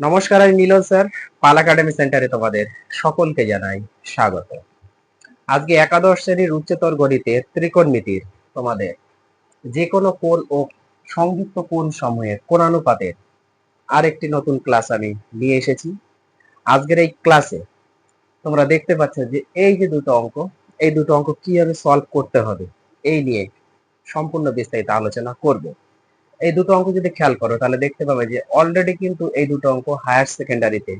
নমস্কার, আমি মিলন স্যার, পাল একাডেমি সেন্টারে তোমাদের সকলকে জানাই স্বাগত। আজকে একাদশ শ্রেণির উচ্চতর গণিতের ত্রিকোণমিতির তোমাদের যে কোনো কোণ ও সংযুক্ত কোণ সমূহের কোণানুপাতের আরেকটি নতুন ক্লাস আমি নিয়ে এসেছি। আজকের এই ক্লাসে তোমরা দেখতে পাচ্ছ যে এই যে দুটো অঙ্ক, এই দুটো অঙ্ক কীভাবে সলভ করতে হবে, এই নিয়ে সম্পূর্ণ বিস্তারিত আলোচনা করব। এই দুটো অঙ্ক যদি খেয়াল করো, তাহলে দেখতে পাবে যে অলরেডি কিন্তু এই দুটো অঙ্ক হায়ার সেকেন্ডারিতে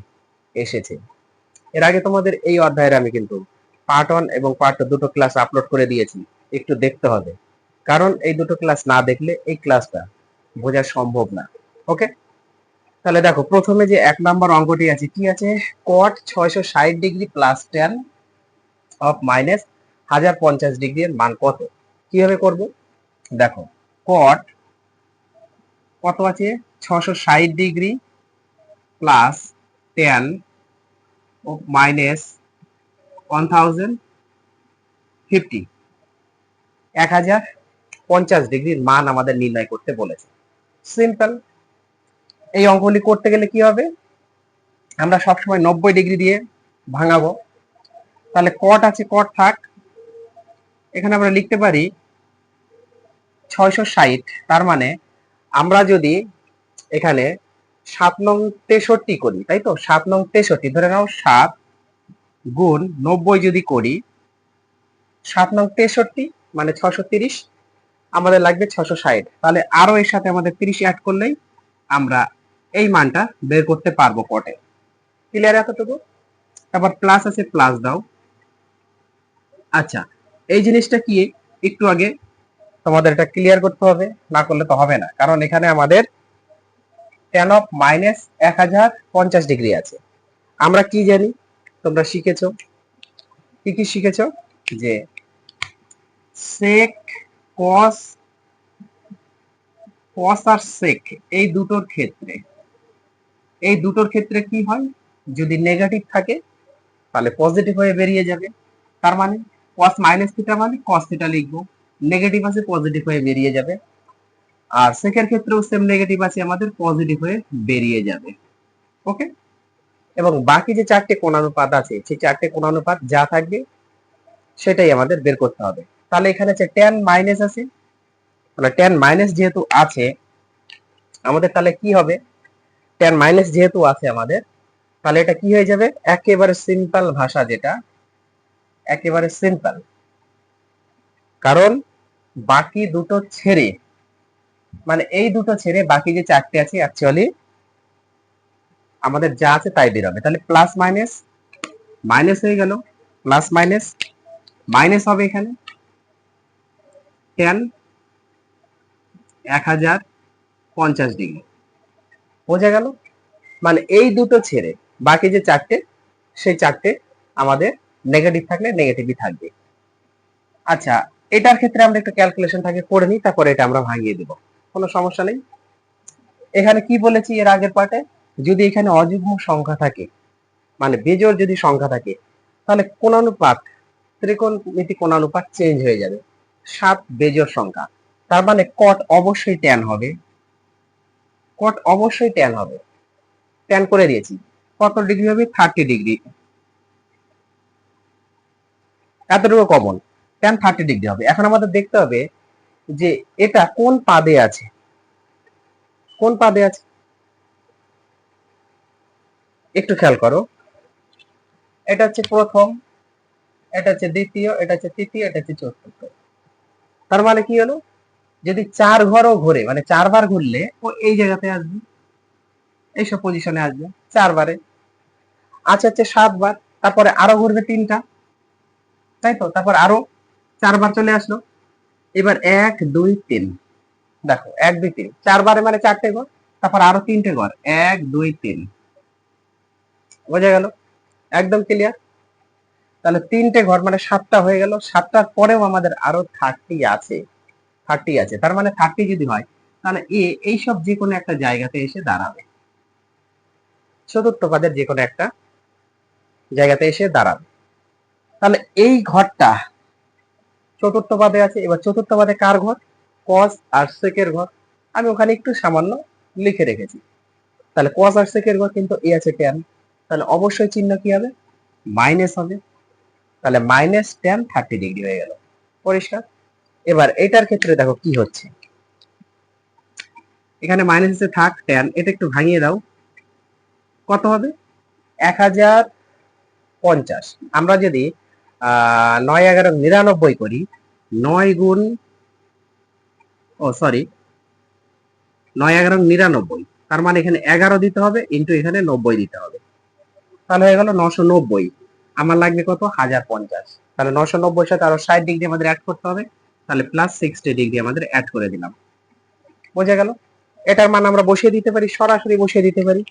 এসেছে। এর আগে তোমাদের এই অধ্যায়ের আমি কিন্তু পার্ট ওয়ান এবং পার্ট টু দুটো ক্লাস আপলোড করে দিয়েছি, একটু দেখতে হবে। কারণ এই দুটো ক্লাস না দেখলে এই ক্লাসটা বোঝা সম্ভব না। ওকে তাহলে দেখো, প্রথমে যে এক নম্বর অঙ্কটি আছে, কি আছে? কট ছয়শো ষাট degree plus tan of minus হাজার পঞ্চাশ ডিগ্রি এর মান কত? কীভাবে করব? দেখো কট কত আছে? ছশো ষাট ডিগ্রি প্লাস টেন ও মাইনাস ওয়ান থাউজেন্ড ফিফটি। এক হাজার পঞ্চাশ ডিগ্রির মান আমাদের নির্ণয় করতে বলেছে। সিম্পল। এই অঙ্কগুলি করতে গেলে কি হবে? আমরা সবসময় নব্বই ডিগ্রি দিয়ে ভাঙাবো। তাহলে কট আছে কট থাক। এখানে আমরা লিখতে পারি ছয়শো ষাট, তার মানে আমরা যদি এখানে সাত নং তেষট্টি করি, তাই তো? সাত নং তেষট্টি, ধরে নাও সাত গুণ নব্বই যদি করি, সাত নং তেষট্টি মানে ছশো তিরিশ, আমাদের লাগবে ছশো ষাট। তাহলে আরও এর সাথে আমাদের তিরিশ অ্যাড করলেই আমরা এই মানটা বের করতে পারব কটে ক্লিয়ার এতটুকু? তারপর প্লাস আছে প্লাস দাও। আচ্ছা এই জিনিসটা কি? একটু আগে তোমাদের এটা ক্লিয়ার করতে হবে, না করলে তো হবে না। কারণ এখানে আমাদের টেন অফ মাইনাস এক হাজার পঞ্চাশ ডিগ্রি আছে। আমরা কি জানি? তোমরা শিখেছ? কি কি শিখেছো? যে সেক কস কস আর সেক এই দুটোর ক্ষেত্রে, এই দুটোর ক্ষেত্রে কি হয়? যদি নেগেটিভ থাকে, তাহলে পজিটিভ হয়ে বেরিয়ে যাবে। তার মানে কস মাইনাস থিটা মানে কস থিটা লিখব। নেগেটিভ আছে পজিটিভ হয়ে বেরিয়ে যাবে। আর সেকের ক্ষেত্রেও সেম নেগেটিভ আছে, আমাদের পজিটিভ হয়ে বেরিয়ে যাবে। ওকে এবং বাকি যে চারটে কোণানুপাত আছে, সেই চারটে কোণানুপাত যা থাকবে, সেটাই আমাদের বের করতে হবে। তাহলে এখানে আছে টেন মাইনাস আছে। তাহলে টেন মাইনাস যেহেতু আছে, আমাদের তাহলে কি হবে? টেন মাইনাস যেহেতু আছে আমাদের, তাহলে এটা কি হয়ে যাবে? একেবারে সিম্পল ভাষা যেটা, একেবারে সিম্পল কারণ বাকি দুটো ছেড়ে মানে এই দুটো ছেড়ে বাকি যে চারটে আছে অ্যাকচুয়ালি আমাদের যা আছে তাই বেরোবে। তাহলে প্লাস মাইনাস মাইনাস হয়ে গেল। প্লাস মাইনাস মাইনাস হবে এখানে। টেন এক হাজার পঞ্চাশ ডিগ্রি বোঝা গেল? মানে এই দুটো ছেড়ে বাকি যে চারটে, সেই চারটে আমাদের নেগেটিভ থাকলে নেগেটিভই থাকবে। আচ্ছা এটার ক্ষেত্রে আমরা একটু ক্যালকুলেশন থাকে, করে নিই, তারপরে এটা আমরা ভাঙিয়ে দেব। কোনো সমস্যা নেই। এখানে কি বলেছি এর আগের পার্টে? যদি এখানে অযুগ্ম সংখ্যা থাকে মানে বেজোর যদি সংখ্যা থাকে, তাহলে কোণানুপাত ত্রিকোণমিতি কোণানুপাত চেঞ্জ হয়ে যাবে। সাত বেজোর সংখ্যা। তার মানে কট অবশ্যই ট্যান হবে। কট অবশ্যই ট্যান হবে। ট্যান করে দিয়েছি। কত ডিগ্রি হবে? Thirty degree. এতটুকু কমন ট্যান থার্টি ডিগ্রি হবে। এখন আমাদের দেখতে হবে যে এটা কোন পাদে আছে। কোন পাদে আছে? একটু খেয়াল করো। এটা হচ্ছে প্রথম, এটা হচ্ছে দ্বিতীয়, এটা হচ্ছে তৃতীয়, এটা হচ্ছে চতুর্থ। তার মানে কি হলো? যদি চার ঘরও ঘুরে মানে চারবার ঘুরলে, ও এই জায়গাতে আসবে, এইসব পজিশনে আসবে, চারবারে। আচ্ছা হচ্ছে সাতবার, তারপরে আরও ঘুরবে তিনটা। তাই তো? তারপর আরও চারবার চলে আসলো। এবার এক, দুই, তিন। দেখো, এক, দুই, তিন। চারবারে মানে চারটে ঘর, তারপর আরও তিনটে ঘর। এক, দুই, তিন। বোঝা গেল? একদম ক্লিয়ার তাহলে তিনটে ঘর মানে সাতটা হয়ে গেল। সাতটার পরেও আমাদের আরও থার্টি আছে। থার্টি আছে। তার মানে থার্টি যদি হয়, তাহলে এ, এইসব যে কোনো একটা জায়গাতে এসে দাঁড়াবে। চতুর্থ পদের যে কোনো একটা জায়গাতে এসে দাঁড়াবে। তাহলে এই ঘরটা চতুর্থ পদে আছে, এবার চতুর্থ পদে কার ঘর? কস আর ঘর। আমি ওখানে একটু সামান্য লিখে রেখেছি। তাহলে কস আর ঘর কিন্তু এ আছে টেন তাহলে অবশ্যই চিহ্ন কি হবে? মাইনাস হবে। তাহলে মাইনাস টেন থার্টি ডিগ্রি হয়ে গেল। পরিষ্কার? এবার এটার ক্ষেত্রে দেখো কি হচ্ছে। এখানে মাইনাস এসে থাক টেন এটা একটু ভাঙিয়ে দাও। কত হবে? এক হাজার পঞ্চাশ। আমরা যদি নয় এগারো, নিরানব্বই করি। নয় গুণ, ও সরি নয় এগারো, নিরানব্বই। তার মানে এখানে এগারো দিতে হবে ইন্টু এখানে নব্বই দিতে হবে। তাহলে হয়ে গেল নশো নব্বই। আমার লাগবে কত? হাজার পঞ্চাশ। তাহলে নশো নব্বই সাথে আরও ষাট ডিগ্রি আমাদের অ্যাড করতে হবে। তাহলে প্লাস সিক্সটি ডিগ্রি আমাদের অ্যাড করে দিলাম। বোঝা গেল? এটার মান আমরা বসিয়ে দিতে পারি, সরাসরি বসিয়ে দিতে পারি।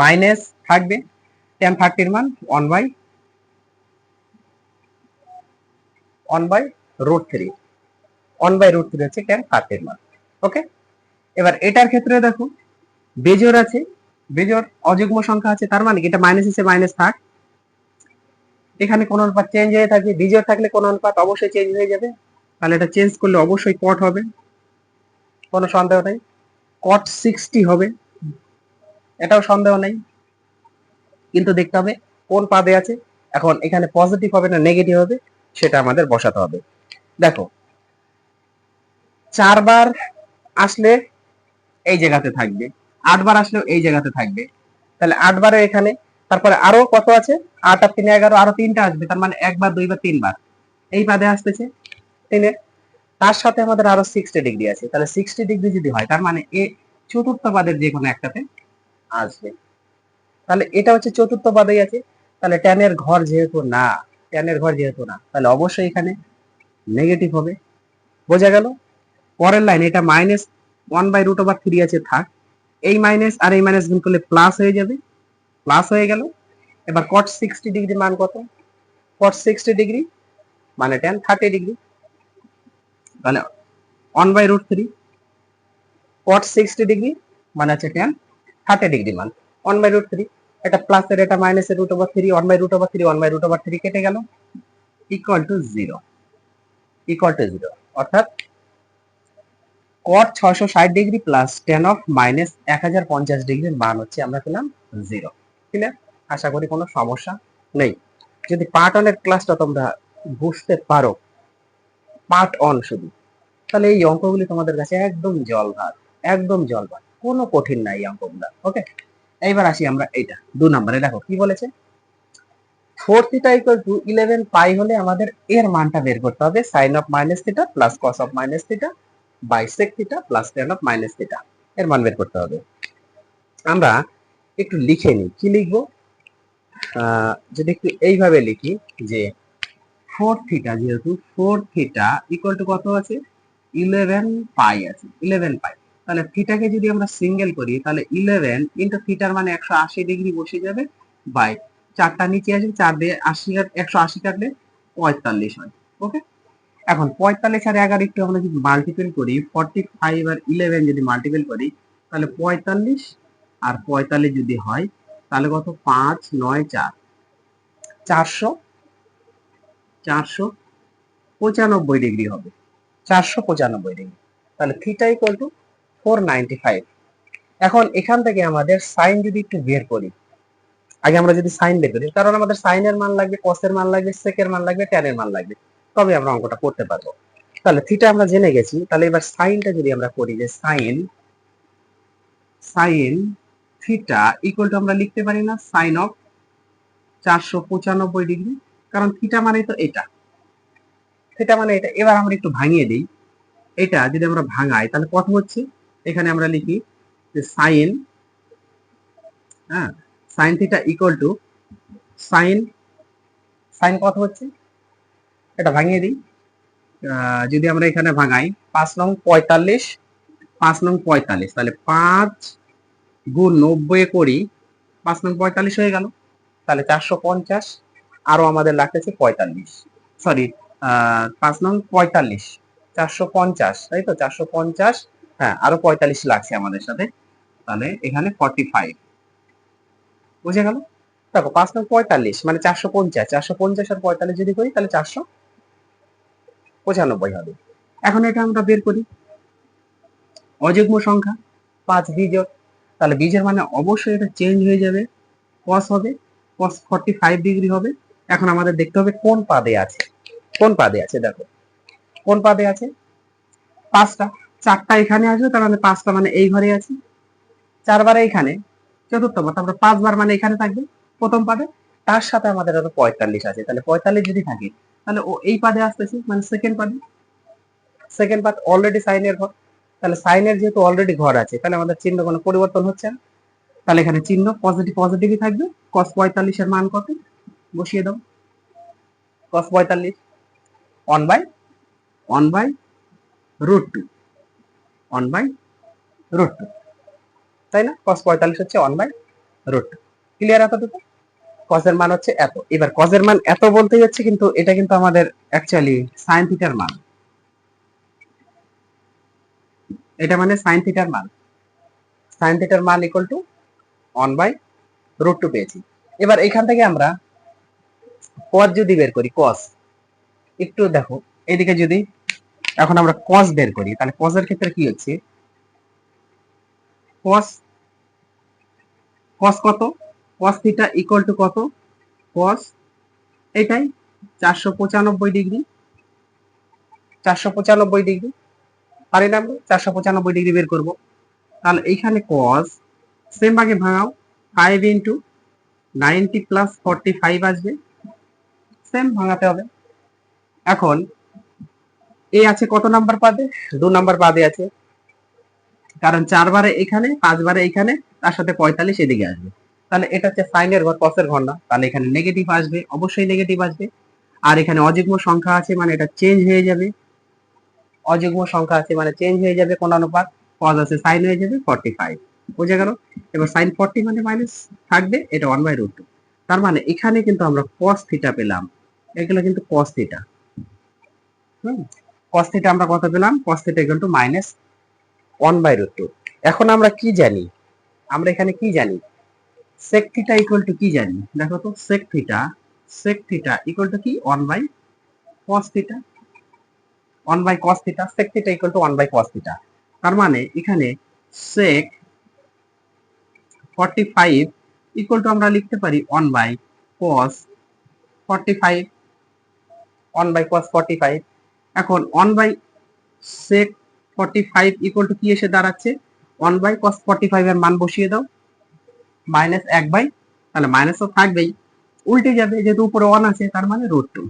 মাইনাস থাকবে টেন থার্টির মান one by one by root three one by root three হচ্ছে টেন থার্টির মান ওকে এবার এটার ক্ষেত্রে দেখো বেজোর আছে বেজোর অযুগ্ম সংখ্যা আছে, তার মানে এটা মাইনাস এসে মাইনাস থাক। এখানে কোন অনুপাত চেঞ্জ হয়ে থাকবে বিজোড় থাকলে কোন অনুপাত অবশ্যই চেঞ্জ হয়ে যাবে। তাহলে এটা চেঞ্জ করলে অবশ্যই কট হবে। কোনো সন্দেহ নেই। কট সিক্সটি হবে। এটাও সন্দেহ নেই। কিন্তু দেখতে হবে কোন পাদে আছে। এখন এখানে পজিটিভ হবে না নেগেটিভ হবে। সেটা আমাদের বসাতে হবে। দেখো, চারবার আসলে এই জায়গাতে থাকবে, আটবার আসলেও এই জায়গাতে থাকবে। তাহলে আটবারে এখানে, তারপরে আরও কত আছে? আট আর তিনে এগারো, আরও তিনটা আসবে, তার মানে একবার, দুইবার, তিনবার। এই পাদে আসতেছে, তিনে। তার সাথে আমাদের আরও সিক্সটি ডিগ্রি আছে। তাহলে সিক্সটি ডিগ্রি যদি হয়, তার মানে এ চতুর্থ পাদের যে কোনো একটাতে আসবে। তাহলে এটা হচ্ছে চতুর্থ পাদেই আছে। তাহলে ট্যানের ঘর যেহেতু না ট্যানের ঘর যেহেতু না, তাহলে অবশ্যই এখানে নেগেটিভ হবে। বোঝা গেল? পরের লাইন এটা minus one by root over three আছে, থাক। এই মাইনাস আর এই মাইনাস গুণ করলে প্লাস হয়ে যাবে। প্লাস হয়ে গেল। এবার কট সিক্সটি ডিগ্রি মান কত? কট সিক্সটি ডিগ্রি মানে টেন থার্টি ডিগ্রি তাহলে one by root three cot sixty degree মানে আছে টেন থার্টি ডিগ্রি মান। ওয়ান বাই রুট থ্রি এটা প্লাসের এটা মাইনাসের root over three one by root over three one by root over three কেটে গেল। Equal to zero equal to zero অর্থাৎ কট ছশো ষাট degree plus tan of minus এক হাজার পঞ্চাশ ডিগ্রির মান হচ্ছে আমরা পেলাম জিরো ক্লিয়ার আশা করি কোনো সমস্যা নেই। যদি পার্ট অনের ক্লাসটা তোমরা বুঝতে পারো পার্ট অন শুধু, তাহলে এই অঙ্কগুলি তোমাদের কাছে একদম জল ভাত একদম জল ভাত কোনো কঠিন নাই এই অঙ্কগুলো ওকে এইবার আসি আমরা এইটা, দু নম্বরে দেখো, কি বলেছে? Four theta equal to eleven pi হলে আমাদের এর মানটা বের করতে হবে sine of minus theta plus cos of minus theta by sec theta plus tan of minus theta এর মান বের করতে হবে। আমরা একটু লিখে নিই। কি লিখব? যদি একটু এইভাবে লিখি যে ফোর থিটা যেহেতু ফোর থিটা ইকুয়াল টু কত আছে? ইলেভেন পাই আছে ইলেভেন পাই তাহলে থিটাকে যদি আমরা সিঙ্গেল করি, তাহলে ইলেভেন ইন্টু থিটার মানে একশো আশি ডিগ্রি বসে যাবে বাই চারটা নিচে আসবে, চার দিয়ে আশি একশো আশি কাটলে পঁয়তাল্লিশ হয় ওকে এখন পঁয়তাল্লিশ আর এগারো একটু আমরা যদি মাল্টিপেল করি ফর্টি ফাইভ আর ইলেভেন যদি মাল্টিপেল করি, তাহলে পঁয়তাল্লিশ আর পঁয়তাল্লিশ যদি হয়, তাহলে কত? পাঁচ, নয়, চার। চারশো চারশো পঁচানব্বই ডিগ্রি হবে। চারশো পঁচানব্বই ডিগ্রি। তাহলে থিটা ইকুয়াল টু এখন এখান থেকে আমাদের সাইন যদি একটু বের করি, আগে আমরা যদি সাইন বের করি, কারণ আমাদের সাইনের মান লাগবে কসের মান লাগবে সেকের মান লাগবে ট্যানের মান লাগবে, তবে আমরা অঙ্কটা করতে পারব। তাহলে থিটা আমরা জেনে গেছি, তাহলে এবার সাইনটা যদি আমরা করি যে sine sine theta equal to আমরা লিখতে পারি না সাইন অফ চারশো পঁচানব্বই ডিগ্রি কারণ থিটা মানে তো এটা। থিটা মানে এটা, এবার আমরা একটু ভাঙিয়ে দিই। এটা যদি আমরা ভাঙাই, তাহলে কত হচ্ছে? এখানে আমরা লিখি যে সাইন হ্যাঁ sine theta equal to sine sine কত হচ্ছে? এটা ভাঙিয়ে দিই। যদি আমরা এখানে ভাঙাই, পাঁচ নং পঁয়তাল্লিশ, পাঁচ নং পঁয়তাল্লিশ, তাহলে পাঁচ গুণ নব্বই করি, পাঁচ নং পঁয়তাল্লিশ হয়ে গেল। তাহলে চারশো পঞ্চাশ, আরও আমাদের লাগতেছে পঁয়তাল্লিশ। সরি পাঁচ নং পঁয়তাল্লিশ, চারশো পঞ্চাশ, তাই তো? চারশো পঞ্চাশ হ্যাঁ আরও পঁয়তাল্লিশ লাগছে আমাদের সাথে। তাহলে এখানে ফর্টি ফাইভ বুঝে গেল? দেখো, পাঁচ নং পঁয়তাল্লিশ মানে চারশো পঞ্চাশ। চারশো পঞ্চাশ আর পঁয়তাল্লিশ যদি করি, তাহলে চারশো পঁচানব্বই হবে। এখন এটা আমরা বের করি। অযুগ্ম সংখ্যা, পাঁচ বিজোড়। তাহলে বীজের মানে অবশ্যই এটা চেঞ্জ হয়ে যাবে। কস হবে কস ফর্টি ফাইভ ডিগ্রি হবে। এখন আমাদের দেখতে হবে কোন পাদে আছে। কোন পাদে আছে, দেখো। কোন পাদে আছে? পাঁচটা। চারটা এখানে আসবে, তার মানে পাঁচটা মানে এই ঘরে আছে। চারবার এখানে চতুর্থ পদ আমরা পাঁচবার মানে এখানে থাকবে, প্রথম পাদে। তার সাথে আমাদের আরও পঁয়তাল্লিশ আছে, তাহলে পঁয়তাল্লিশ যদি থাকে, তাহলে ও এই পাদে আসতেছে মানে সেকেন্ড পাদে। সেকেন্ড পাদ অলরেডি সাইনের ঘর, তাহলে সাইনের যেহেতু অলরেডি ঘর আছে, তাহলে আমাদের চিহ্ন কোনো পরিবর্তন হচ্ছে না। তাহলে এখানে চিহ্ন পজিটিভ পজিটিভই থাকবে কস পঁয়তাল্লিশের মান কত? বসিয়ে দাও। কস পঁয়তাল্লিশ one by one by root two one by root two তাই না? কস পঁয়তাল্লিশ হচ্ছে one by root two clear এতটুকু? কজের মান হচ্ছে এত। এবার কজের মান এত বলতে যাচ্ছে কিন্তু এটা কিন্তু আমাদের অ্যাকচুয়ালি সাইন থিটার মান। এটা মানে সাইন থিটার মান। সাইন থিটার মান equal to one by root two পেয়েছি। এবার এখান থেকে আমরা কস যদি বের করি কস একটু দেখো এদিকে যদি এখন আমরা কস বের করি। তাহলে কসের ক্ষেত্রে কি হচ্ছে? কস কস কত? কস থিটা ইকুয়াল টু কত? কস এটাই চারশো পঁচানব্বই ডিগ্রি চারশো পঁচানব্বই ডিগ্রি পারি না আমরা চারশো পঁচানব্বই ডিগ্রি বের করব। তাহলে এইখানে কস সেম ভাগে ভাঙাও। Five into ninety plus forty five আসবে। সেম ভাঙাতে হবে। এখন এ আছে কত নাম্বার পাদে? দু নাম্বার পাদে আছে। কারণ চারবারে এখানে পাঁচবারে এখানে, তার সাথে পঁয়তাল্লিশ এদিকে আসবে। তাহলে এটা হচ্ছে সাইনের ঘর কসের ঘর না। তাহলে এখানে নেগেটিভ আসবে, অবশ্যই নেগেটিভ আসবে। আর এখানে অযুগ্ম সংখ্যা আছে মানে এটা চেঞ্জ হয়ে যাবে। অযুগ্ম সংখ্যা আছে মানে চেঞ্জ হয়ে যাবে কোন অনুপাত কজ আছে সাইন হয়ে যাবে ফর্টি ফাইভ বুঝে গেল? এবার সাইন ফর্টি মানে মাইনাস থাকবে, এটা ওয়ান বাই রুট টু তার মানে এখানে কিন্তু আমরা কস থিটা পেলাম। এগুলো কিন্তু কস থিটা হুম? কস থিটা আমরা কত পেলাম? Cos theta equal to minus one by এখন আমরা কি জানি? আমরা এখানে কি জানি? sec থিটা টু কি জানি? দেখো তো, sec theta sec theta to কি? 1 by cos theta 1 by cos theta sec theta equal to 1 by cos theta তার মানে এখানে sec 45 ইকুয়াল আমরা লিখতে পারি 1 বাই cos 45 1 বাই cos 45 এখন 1 বাই sec 45 ইকুয়াল টু কি এসে দাঁড়াচ্ছে? 1 বাই cos 45 এর মান বসিয়ে দাও। মাইনাস এক বাই তাহলে মাইনাস তো থাকবেই। উল্টে যাবে, যেহেতু উপরে ওয়ান আছে, তার মানে রুট টু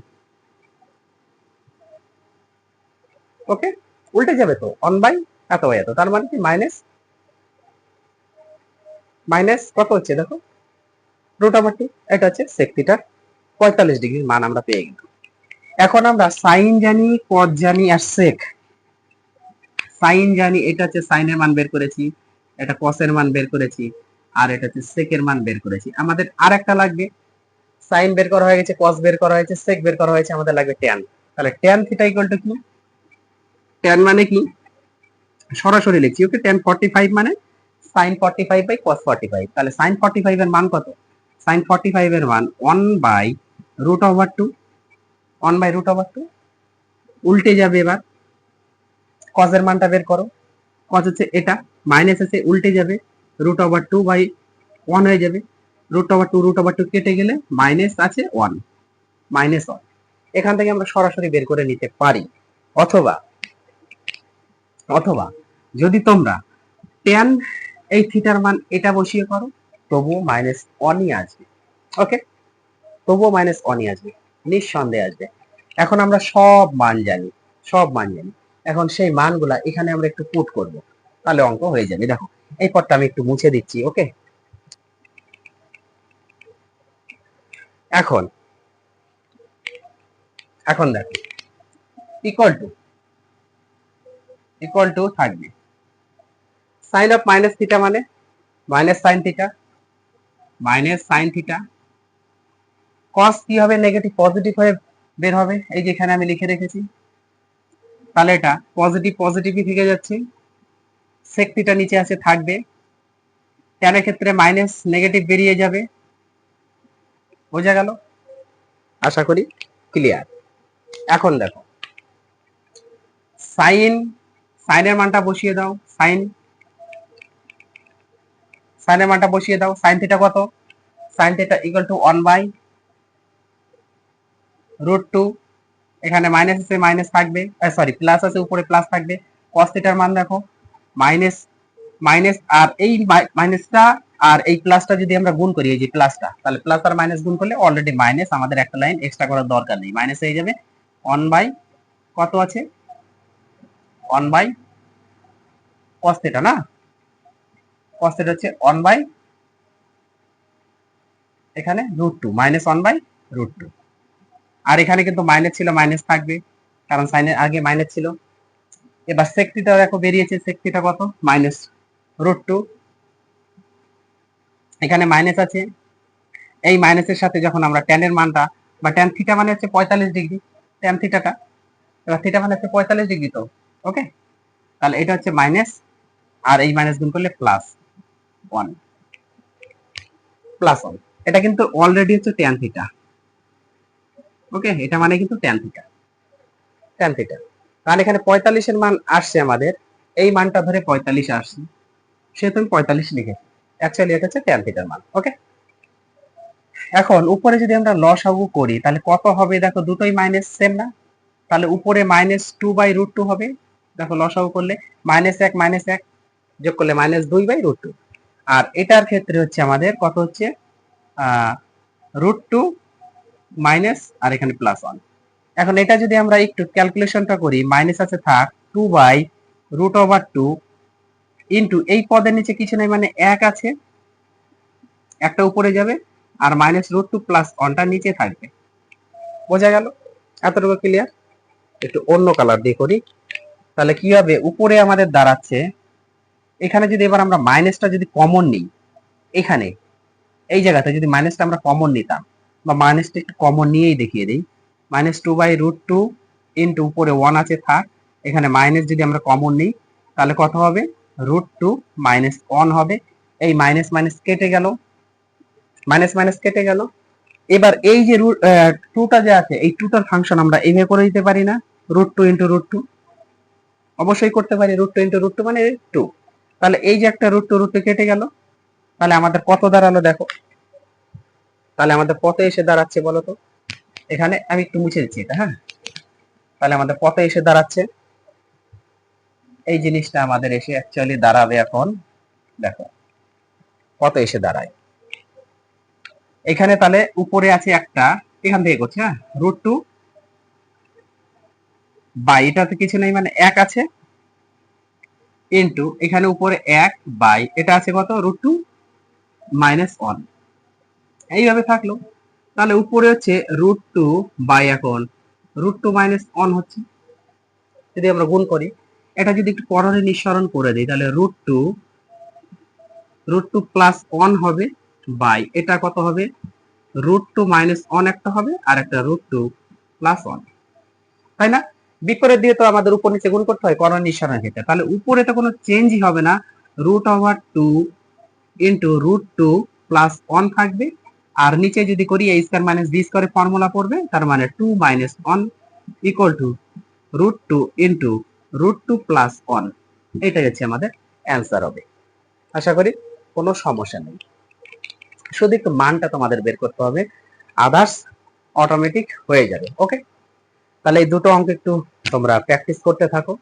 ওকে উল্টে যাবে তো ওয়ান বাই এত বাই এত তার মানে কি মাইনাস মাইনাস কত হচ্ছে দেখো? রুট ওভার টু এটা হচ্ছে সেক থিটার পঁয়তাল্লিশ ডিগ্রির মান আমরা পেয়ে গেলাম। এখন আমরা সাইন জানি কজ জানি আর সেক। সাইন জানি, এটা হচ্ছে সাইনের মান বের করেছি, এটা কসের মান বের করেছি, আর এটা হচ্ছে সেকের মান বের করেছি। আমাদের আর একটা লাগবে, সাইন বের করা হয়ে গেছে, কস বের করা হয়েছে, সেক বের করা হয়েছে, আমাদের লাগবে ট্যান তাহলে ট্যান থিটা ইকুয়াল টু কি? ট্যান মানে কি? সরাসরি লিখছি, ওকে ট্যান ফর্টি ফাইভ মানে sine forty five by cos forty five তাহলে সাইন ফর্টি ফাইভ এর মান কত? সাইন ফর্টি ফাইভ এর মান one by root over two one by root over two উল্টে যাবে এবার। কজের মানটা বের করো। কজ হচ্ছে এটা মাইনাস আছে উল্টে যাবে। Root over two by one হয়ে যাবে। Root over two root over two কেটে গেলে মাইনাস আছে ওয়ান মাইনাস ওয়ান এখান থেকে আমরা সরাসরি বের করে নিতে পারি। অথবা অথবা যদি তোমরা টেন এই থিটার মান এটা বসিয়ে করো, তবুও মাইনাস ওয়ানই আসবে। ওকে তবুও মাইনাস ওয়ানই আসবে। নিঃসন্দেহে আসবে। এখন আমরা সব মান জানি, সব মান জানি। এখন সেই মানগুলা এখানে আমরা একটু পুট করব, তাহলে অঙ্ক হয়ে যাবে। দেখো, এই পদটা আমি একটু মুছে দিচ্ছি, ওকে? এখন এখন দেখো ইকুয়াল টু ইকুয়াল টু থাকবে। সাইন অফ মাইনাস থিটা মানে minus sine theta minus sine theta cos কি হবে? নেগেটিভ পজিটিভ হয়ে বের হবে। এই যে এখানে আমি লিখে রেখেছি। তাহলে এটা পজিটিভ পজিটিভই থেকে যাচ্ছে। সেক থিটা নিচে আছে, থাকবে। ট্যানের ক্ষেত্রে মাইনাস নেগেটিভ বেরিয়ে যাবে। বোঝা গেল? আশা করি ক্লিয়ার এখন দেখো। সাইন সাইনের মানটা বসিয়ে দাও। সাইন সাইনের মানটা বসিয়ে দাও। সাইন থিটা কত? Sine theta equal to one by root two এখানে মাইনাস আছে মাইনাস থাকবে সরি প্লাস আছে, উপরে প্লাস থাকবে। কস থিটার মান দেখো মাইনাস মাইনাস আর এই মাইনাসটা আর এই প্লাসটা যদি আমরা গুণ করি, এই যে প্লাসটা তাহলে প্লাস আর মাইনাস গুণ করলে অলরেডি মাইনাস আমাদের একটা লাইন এক্সট্রা করার দরকার নেই। মাইনাস হয়ে যাবে ওয়ান বাই কত আছে? ওয়ান বাই কস থিটা না? কস থিটা হচ্ছে ওয়ান বাই এখানে root two minus one by root two আর এখানে কিন্তু মাইনাস ছিল মাইনাস থাকবে। কারণ সাইনের আগে মাইনাস ছিল। এবার sec theta দেখো বেরিয়েছে sec theta কত? মাইনাস রুট টু এখানে মাইনাস আছে। এই মাইনাসের সাথে যখন আমরা এর মানটা, বা tan থিটা মানে হচ্ছে পঁয়তাল্লিশ ডিগ্রি tan থিটাটা এবার থিটা মানে হচ্ছে পঁয়তাল্লিশ ডিগ্রি তো ওকে তাহলে এটা হচ্ছে মাইনাস আর এই মাইনাস গুণ করলে প্লাস ওয়ান প্লাস ওয়ান এটা কিন্তু অলরেডি হচ্ছে tan থিটা ওকে এটা মানে কিন্তু tan থিটা tan থিটা কারণ এখানে পঁয়তাল্লিশের মান আসছে আমাদের। এই মানটা ধরে পঁয়তাল্লিশ আসছে। সেহেতু আমি পঁয়তাল্লিশ লিখেছি অ্যাকচুয়ালি এটা হচ্ছে ট্যান থিটার মান ওকে এখন উপরে যদি আমরা লসাগু করি, তাহলে কত হবে? দেখো দুটোই মাইনাস সেম না? তাহলে উপরে minus two by root two হবে। দেখো লস লসাগু করলে মাইনাস এক মাইনাস এক যোগ করলে মাইনাস দুই বাই রুট টু আর এটার ক্ষেত্রে হচ্ছে আমাদের কত হচ্ছে? রুট টু মাইনাস আর এখানে প্লাস ওয়ান এখন এটা যদি আমরা একটু ক্যালকুলেশনটা করি মাইনাস আছে থাক two by root over two into এই পদের নিচে কিছু নেই মানে এক আছে, একটা উপরে যাবে আর মাইনাস রুট টু প্লাস ওয়ানটা নিচে থাকবে। বোঝা গেল? এতটুকু ক্লিয়ার একটু অন্য কালার দিয়ে করি। তাহলে কি হবে? উপরে আমাদের দাঁড়াচ্ছে, এখানে যদি এবার আমরা মাইনাসটা যদি কমন নিই, এখানে, এই জায়গাতে যদি মাইনাসটা আমরা কমন নিতাম বা মাইনাসটা একটু কমন নিয়েই দেখিয়ে দিই। Minus two by root two into উপরে ওয়ান আছে, থাক। এখানে মাইনাস যদি আমরা কমন নিই, তাহলে কত হবে? রুট টু মাইনাস ওয়ান হবে। এই মাইনাস মাইনাস কেটে গেল। মাইনাস মাইনাস কেটে গেল। এবার এই যে রুট টুটা যে আছে, এই টুটার ফাংশন আমরা এইভাবে করে দিতে পারি না। Root two into root two অবশ্যই করতে পারি root two into root two মানে টু তাহলে এই যে একটা রুট টু রুট টু কেটে গেল। তাহলে আমাদের কত দাঁড়াল দেখো। তাহলে আমাদের পথে এসে দাঁড়াচ্ছে বলো তো এখানে আমি একটু মুছে দিচ্ছি এটা হ্যাঁ? তাহলে আমাদের পথে এসে দাঁড়াচ্ছে। এই জিনিসটা আমাদের এসে অ্যাকচুয়ালি দাঁড়াবে এখন, দেখো কত এসে দাঁড়ায়। এখানে তাহলে উপরে আছে একটা, এখান থেকে করছি হ্যাঁ? রুট টু বাই এটাতে কিছু নেই মানে এক আছে। ইন্টু এখানে উপরে এক বাই এটা আছে কত? রুট টু মাইনাস ওয়ান এইভাবে থাকল। তাহলে উপরে হচ্ছে রুট টু বাই এখন রুট টু মাইনাস ওয়ান হচ্ছে। যদি আমরা গুণ করি, এটা যদি একটু পরে নিঃসরণ করে দিই, তাহলে root two root two plus one হবে বাই এটা কত হবে? রুট টু মাইনাস ওয়ান একটা হবে, আর একটা রুট টু প্লাস ওয়ান তাই না? বিপরীত দিয়ে তো আমাদের উপর নিচে গুণ করতে হয় করণ নিঃসরণের ক্ষেত্রে। তাহলে উপরে তো কোনো চেঞ্জই হবে না। Root over two into root two plus one থাকবে। আর নিচে যদি করি এ স্কোয়ার মাইনাস বি স্কোয়ারে ফর্মুলা পড়বে, তার মানে two minus one equal to root two into root two plus one এটাই হচ্ছে আমাদের অ্যান্সার হবে। আশা করি কোনো সমস্যা নেই। শুধু একটু মানটা তোমাদের বের করতে হবে। আদার্স অটোমেটিক হয়ে যাবে ওকে তাহলে এই দুটো অঙ্ক একটু তোমরা প্র্যাকটিস করতে থাকো।